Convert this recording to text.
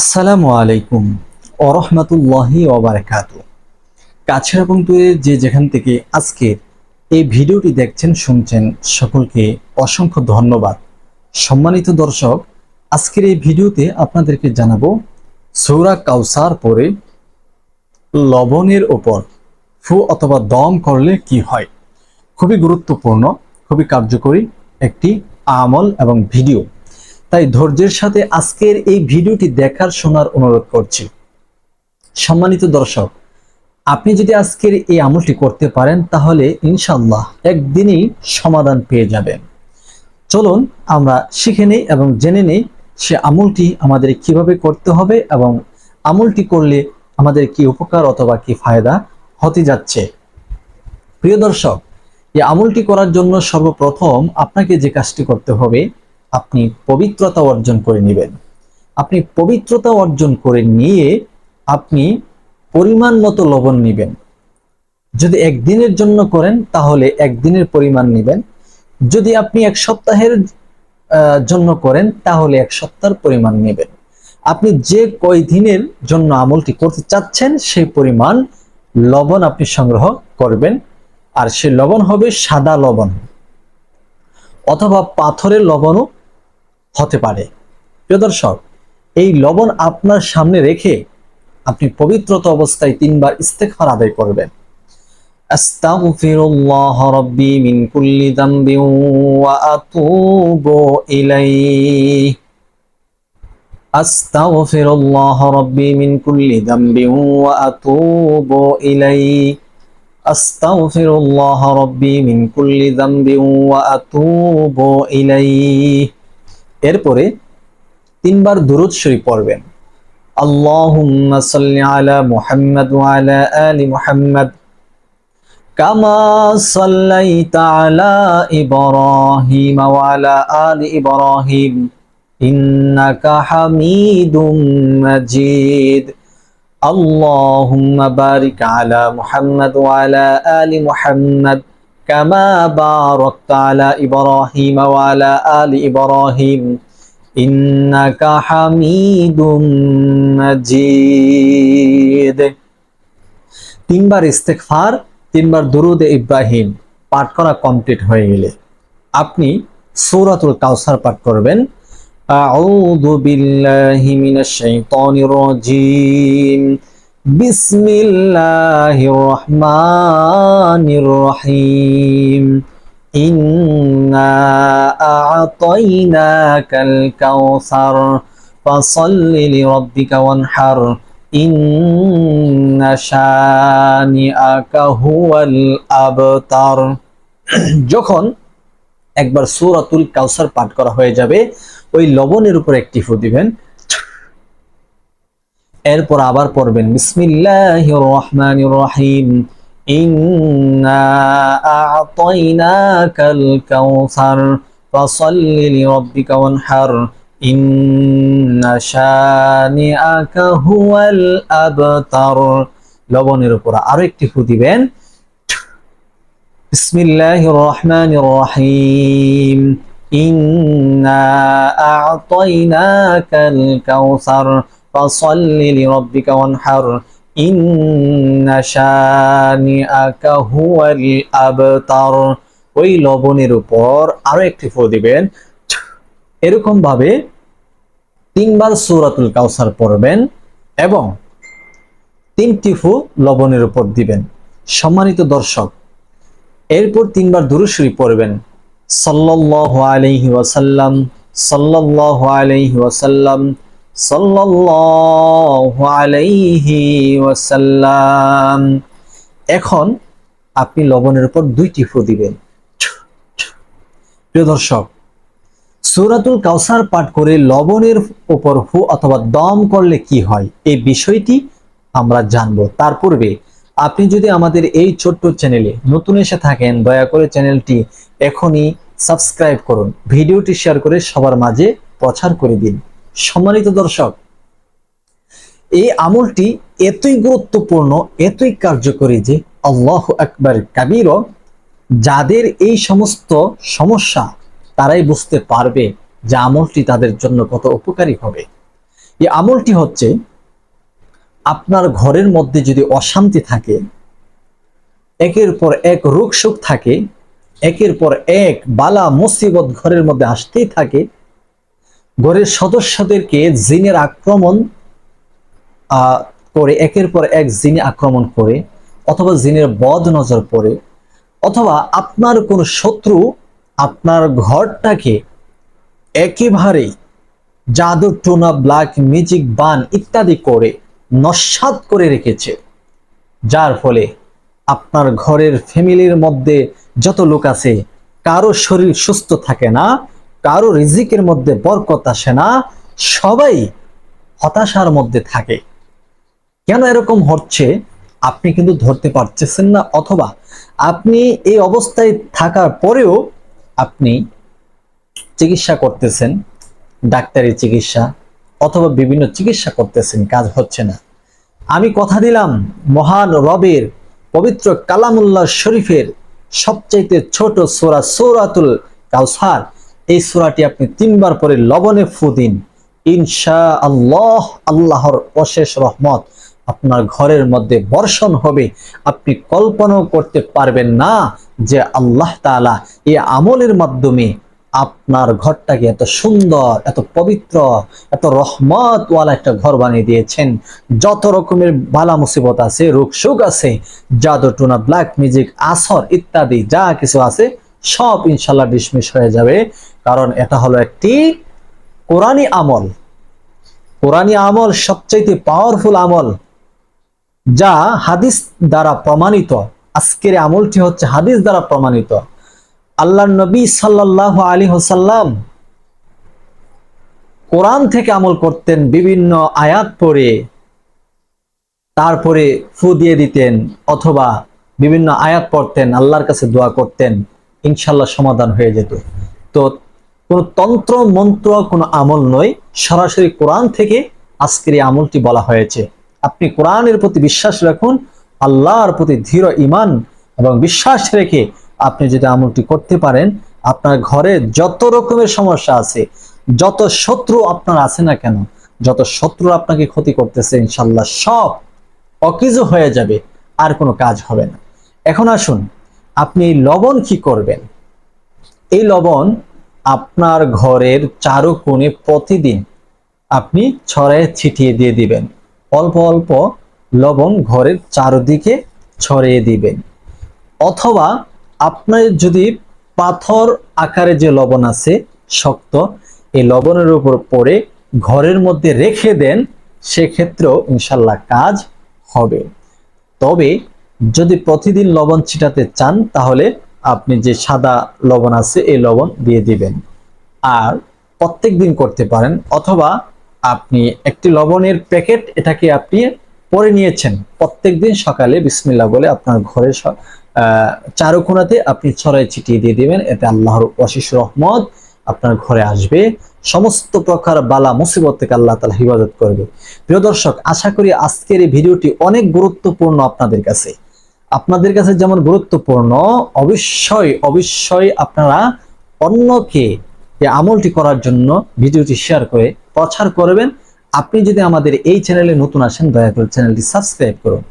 আসসালামু আলাইকুম ওরহমতুল্লাহি ওবারাকাতু কাছের এবং দূরের যে যেখান থেকে আজকে এই ভিডিওটি দেখছেন, শুনছেন, সকলকে অসংখ্য ধন্যবাদ। সম্মানিত দর্শক, আজকের এই ভিডিওতে আপনাদেরকে জানাব, সৌরা কাউসার পরে লবণের ওপর ফু অথবা দম করলে কি হয়? খুবই গুরুত্বপূর্ণ, খুবই কার্যকরী একটি আমল এবং ভিডিও। তাই ধৈর্যের সাথে আজকের এই ভিডিওটি দেখার শোনার অনুরোধ করছি। সম্মানিত দর্শক, আপনি যদি আজকের এই আমলটি করতে পারেন, তাহলে ইনশাল্লাহ একদিনই সমাধান পেয়ে যাবেন। চলুন, আমরা শিখে নেই এবং জেনে নেই সে আমলটি আমাদের কীভাবে করতে হবে এবং আমলটি করলে আমাদের কি উপকার অথবা কি ফায়দা হতে যাচ্ছে। প্রিয় দর্শক, এই আমলটি করার জন্য সর্বপ্রথম আপনাকে যে কাজটি করতে হবে আপনি পবিত্রতা অর্জন করে নেবেন। আপনি পবিত্রতা অর্জন করে নিয়ে আপনি পরিমাণ মতো লবণ নেবেন। যদি একদিনের জন্য করেন, তাহলে একদিনের পরিমাণ নেবেন। যদি আপনি এক সপ্তাহের জন্য করেন, তাহলে এক সপ্তাহের পরিমাণ নেবেন। আপনি যে কয় দিনের জন্য আমলটি করতে চাচ্ছেন, সেই পরিমাণ লবণ আপনি সংগ্রহ করবেন। আর সে লবণ হবে সাদা লবণ। অথবা পাথরের লবণও হতে পারে। প্রিয় দর্শক, এই লবণ আপনার সামনে রেখে আপনি পবিত্রতা অবস্থায় তিনবার ইস্তেগফার আদায় করবেন। আস্তাগফিরুল্লাহ রাব্বি মিন কুল্লি যামবিন ওয়া আতুবু ইলাইহি। আস্তাগফিরুল্লাহ রাব্বি মিন কুল্লি যামবিন ওয়া আতুবু ইলাইহি। আস্তাগফিরুল্লাহ রাব্বি মিন কুল্লি যামবিন ওয়া আতুবু ইলাইহি। এরপরে তিনবার দুরুদ শরীফ পড়বেন। আল্লাহুম্মা সাল্লি আলা মুহাম্মাদ ওয়া আলা আলি মুহাম্মাদ কামা সাল্লাইতা আলা ইব্রাহিম ওয়া আলা আলি ইব্রাহিম ইন্নাকা হামিদুম মাজিদ। আল্লাহুম্মা বারিক আলা মুহাম্মাদ ওয়া আলা আলি মুহাম্মাদ كما باركت على إبراهيم وعلى آل إبراهيم إنك حميد مجيد তিনবার ইস্তেগফার তিনবার দুরুদে ইব্রাহিম পাঠ করা কমপ্লিট হয়ে গেলে আপনি সূরাতুল কাউসার পাঠ করবেন أعوذ بالله من الشيطان الرجيم বিসমিল্লাহির রহমানির রহিম ইন্না আ'তাইনাকাল কাউসার ফাসাল্লি লিরাব্বিকা ওয়ানহার। ইন্না শানিআকা হুয়াল যখন একবার সুরাতুল কাউসার পাঠ করা হয়ে যাবে, ওই লবণের উপর একটি ফু দিবেন। এরপর আবার পড়বেন বিসমিল্লাহির রহমানির রহিম ইন্না আ'তাইনাকাল কাউসার ফাসাল্লি লিরাব্বিকা ওয়ানহার ইন্না শানিআকা হুয়াল আবতার লবণের উপর আরো একটি ফু দিবেন বিসমিল্লাহির রহমানির রহিম إنا أعطيناك الكوثر فصل لربك وانحر إن شانئك هو الأبتر ওই লবণের উপর আরো একটি ফু দিবেন এরকম ভাবে তিনবার সূরাতুল কাউসার পড়বেন এবং তিনটি ফু লবণের উপর দিবেন সম্মানিত দর্শক এরপর তিনবার দুরূদ শরীফ পড়বেন সাল্লাল্লাহু আলাইহি ওয়াসাল্লাম সাল্লাল্লাহু আলাইহি ওয়াসাল্লাম সাল্লাল্লাহু এখন আপনি লবণের উপর দুইটি ফু দিবেন। প্রিয় দর্শক, সূরাতুল কাউসার পাঠ করে লবণের উপর ফু অথবা দম করলে কি হয়? এই বিষয়টি আমরা জানব। তার পূর্বে আপনি যদি আমাদের এই ছোট্ট চ্যানেলে নতুন এসে থাকেন, দয়া করে চ্যানেলটি এখনই সাবস্ক্রাইব করুন। ভিডিওটি শেয়ার করে সবার মাঝে প্রচার করে দিন। সম্মানিত দর্শক, এই আমলটি এতই গুরুত্বপূর্ণ, এতই কার্যকরী যে আল্লাহ আকবার কাবির যাদের এই সমস্ত সমস্যা তারাই বুঝতে পারবে যে আমলটি তাদের জন্য কত উপকারী হবে। এই আমলটি হচ্ছে আপনার ঘরের মধ্যে যদি অশান্তি থাকে, একের পর এক রোগ সুখ থাকে, একের পর এক বালা মুসিবত ঘরের মধ্যে আসতেই থাকে ঘরের সদস্যদেরকে জিনের আক্রমণ করে, একের পর এক জিনে আক্রমণ করে, অথবা জিনের বদ নজর পড়ে, অথবা আপনার কোন শত্রু আপনার ঘরটাকে একেবারে জাদু টোনা, ব্ল্যাক ম্যাজিক, বান ইত্যাদি করে নস্বাত করে রেখেছে। যার ফলে আপনার ঘরের ফ্যামিলির মধ্যে যত লোক আছে, কারও শরীর সুস্থ থাকে না কারও রিজিকের মধ্যে বরকত আসে না, সবাই হতাশার মধ্যে থাকে। কেন এরকম হচ্ছে? আপনি কিন্তু ধরতে পারতেছেন না, অথবা আপনি এই অবস্থায় থাকার পরেও আপনি চিকিৎসা করতেছেন, ডাক্তারি চিকিৎসা, অথবা বিভিন্ন চিকিৎসা করতেছেন, কাজ হচ্ছে না। আমি কথা দিলাম মহান রবের পবিত্র কালামুল্লাহ শরীফের সবচাইতে ছোট সোরা সৌরাতুল কাউসার। এই সোরাটি আপনি তিনবার পরে লবণে ফু দিন। ইনশা আল্লাহ আল্লাহর অশেষ রহমত আপনার ঘরের মধ্যে বর্ষণ হবে। আপনি কল্পনাও করতে পারবেন না যে আল্লাহ তাআলা এই আমলের মাধ্যমে আপনার ঘরটাকে এত সুন্দর, এত পবিত্র, এত রহমতওয়ালা একটা ঘর বানিয়ে দিয়েছেন। যত রকমের বালা মুসিবত আছে রোগ সুখ আছে জাদু টুনা ব্ল্যাক মিউজিক আসর ইত্যাদি যা কিছু আছে সব ইনশাল্লাহ ডিসমিস হয়ে যাবে। কারণ এটা হলো একটি কোরআনী আমল। কোরআনী আমল সবচাইতে পাওয়ারফুল আমল, যা হাদিস দ্বারা প্রমাণিত। আজকের আমলটি হচ্ছে হাদিস দ্বারা প্রমাণিত। আল্লাহ নবী সাল্লাহ আলী হোসাল্লাম কোরআন থেকে আমল করতেন, বিভিন্ন আয়াত পড়ে, তারপরে ফু দিয়ে দিতেন, অথবা বিভিন্ন আয়াত পড়তেন, আল্লাহর কাছে দোয়া করতেন। ইনশাল্লাহ সমাধান হয়ে যেত। তো কোনো তন্ত্র, মন্ত্র, কোনো আমল নয়। সরাসরি কোরআন থেকে আজকের এই আমলটি বলা হয়েছে। আপনি কোরআনের প্রতি বিশ্বাস রাখুন, আল্লাহর প্রতি ধীর ইমান এবং বিশ্বাস রেখে আপনি যদি আমলটি করতে পারেন, আপনার ঘরে যত রকমের সমস্যা আছে, যত শত্রু আপনার আছে না কেন, যত শত্রু আপনাকে ক্ষতি করতেছে ইনশাল্লাহ সব অকিজু হয়ে যাবে, আর কোনো কাজ হবে না। এখন আসুন আপনি এই লবণ কি করবেন? এই লবণ আপনার ঘরের চারু কোণে প্রতিদিন আপনি ছড়ায় ছিটিয়ে দিয়ে দিবেন। অল্প অল্প লবণ ঘরের চারদিকে ছড়িয়ে দিবেন। অথবা আপনার যদি পাথর আকারে যে লবণ আছে শক্ত, এই লবণের উপর পড়ে ঘরের মধ্যে রেখে দেন, সেক্ষেত্রেও ইনশাল্লাহ কাজ হবে। তবে যদি প্রতিদিন লবণ ছিটাতে চান, তাহলে আপনি যে সাদা লবণ আছে, এই লবণ দিয়ে দিবেন। আর প্রত্যেক দিন করতে পারেন, অথবা আপনি একটি লবণের প্যাকেট এটাকে আপনি পরে নিয়েছেন, প্রত্যেক দিন সকালে বিসমিল্লাহ বলে আপনার ঘরে চারুকোনাতে আপনি ছড়াই ছিটিয়ে দিয়ে দিবেন, এতে আল্লাহর অশেষ রহমত আপনার ঘরে আসবে। সমস্ত প্রকার বালা মুসিবত থেকে আল্লাহ তালা হিফাজত করবে। প্রিয় দর্শক, আশা করি আজকের এই ভিডিওটি অনেক গুরুত্বপূর্ণ আপনাদের কাছে। আপনাদের কাছে যেমন গুরুত্বপূর্ণ, অবশ্যই অবশ্যই আপনারা অন্যকে এই আমলটি করার জন্য ভিডিওটি শেয়ার করে প্রচার করবেন। আপনি যদি আমাদের এই চ্যানেলে নতুন আসেন, দয়া করে চ্যানেলটি সাবস্ক্রাইব করুন।